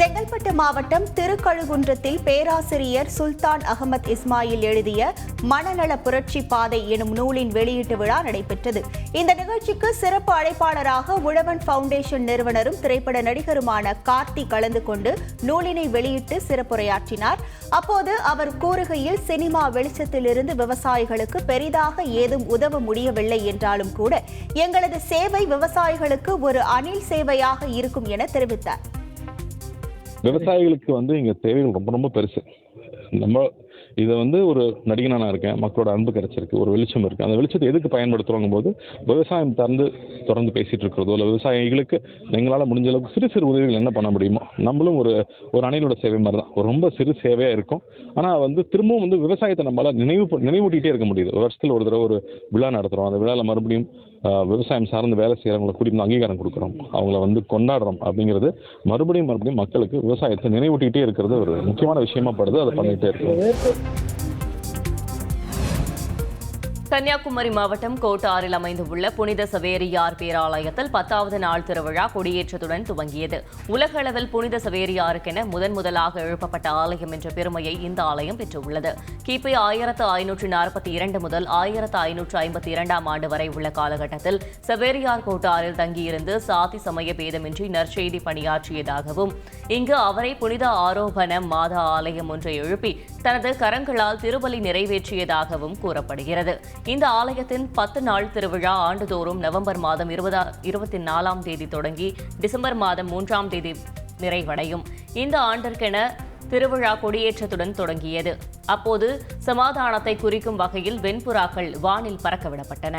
செங்கல்பட்டு மாவட்டம் திருக்கழுகுன்றத்தில் பேராசிரியர் சுல்தான் அகமது இஸ்மாயில் எழுதிய மனநல புரட்சி பாதை எனும் நூலின் வெளியீட்டு விழா நடைபெற்றது. இந்த நிகழ்ச்சிக்கு சிறப்பு அழைப்பாளராக உழவன் ஃபவுண்டேஷன் நிறுவனரும் திரைப்பட நடிகருமான கார்த்தி கலந்து கொண்டு நூலினை வெளியிட்டு சிறப்புரையாற்றினார். அப்போது அவர் கூறுகையில் சினிமா வெளிச்சத்திலிருந்து விவசாயிகளுக்கு பெரிதாக ஏதும் உதவ முடியவில்லை என்றாலும் கூட எங்களது சேவை விவசாயிகளுக்கு ஒரு அணில் சேவையாக இருக்கும் என தெரிவித்தார். விவசாயிகளுக்கு வந்து இங்க தேவைகள் ரொம்ப ரொம்ப பெருசு. நம்ம இதை வந்து ஒரு நடிகனா நான் இருக்கேன் மக்களோட அன்பு கிடைச்சிருக்கு ஒரு வெளிச்சம் இருக்கு. அந்த வெளிச்சத்தை எதுக்கு பயன்படுத்துறோங்க போது விவசாயம் திறந்து தொடர்ந்து பேசிட்டு இருக்கிறதோ இல்லை விவசாயிகளுக்கு எங்களால் முடிஞ்ச அளவுக்கு சிறு சிறு உதவிகள் என்ன பண்ண முடியுமோ நம்மளும் ஒரு ஒரு அணையிலோட சேவை மாதிரி தான் ஒரு ரொம்ப சிறு சேவையாக இருக்கும். ஆனால் வந்து திரும்பவும் வந்து விவசாயத்தை நம்மளால் நினைவு நினைவூட்டிகிட்டே இருக்க முடியுது. வருஷத்தில் ஒரு தடவை ஒரு விழா நடத்துகிறோம் அந்த விழாவில் மறுபடியும் விவசாயம் சார்ந்து வேலை செய்கிறவங்களை கூட்டி வந்து அங்கீகாரம் கொடுக்குறோம். அவங்கள வந்து கொண்டாடுறோம் அப்படிங்கிறது மறுபடியும் மறுபடியும் மக்களுக்கு விவசாயத்தை நினைவூட்டிகிட்டே இருக்கிறது ஒரு முக்கியமான விஷயமா படுது. அதை பண்ணிகிட்டே இருக்கிறோம் கன்னியாகுமரி மாவட்டம் கோட்டாரில் அமைந்துள்ள புனித சவேரியார் பேராலயத்தில் பத்தாவது நாள் திருவிழா கொடியேற்றத்துடன் துவங்கியது. உலகளவில் புனித சவேரியாருக்கென முதன் முதலாக எழுப்பப்பட்ட ஆலயம் என்ற பெருமையை இந்த ஆலயம் பெற்றுள்ளது. கிபி ஆயிரத்து ஐநூற்று நாற்பத்தி இரண்டு முதல் ஆயிரத்து ஐநூற்று ஐம்பத்தி இரண்டாம் ஆண்டு வரை உள்ள காலகட்டத்தில் சவேரியார் கோட்டாரில் தங்கியிருந்து சாதி சமய பேதமின்றி நற்செய்தி பணியாற்றியதாகவும் இங்கு அவரை புனித ஆரோபண மாத ஆலயம் ஒன்றை எழுப்பி தனது கரங்களால் திருவலி நிறைவேற்றியதாகவும் கூறப்படுகிறது. இந்த ஆலயத்தின் பத்து நாள் திருவிழா ஆண்டுதோறும் நவம்பர் மாதம் இருபதா இருபத்தி நாலாம் தேதி தொடங்கி டிசம்பர் மாதம் மூன்றாம் தேதி நிறைவடையும். இந்த ஆண்டிற்கென திருவிழா கொடியேற்றத்துடன் தொடங்கியது. அப்போது சமாதானத்தை குறிக்கும் வகையில் வெண்புறாக்கள் வானில் பறக்கவிடப்பட்டன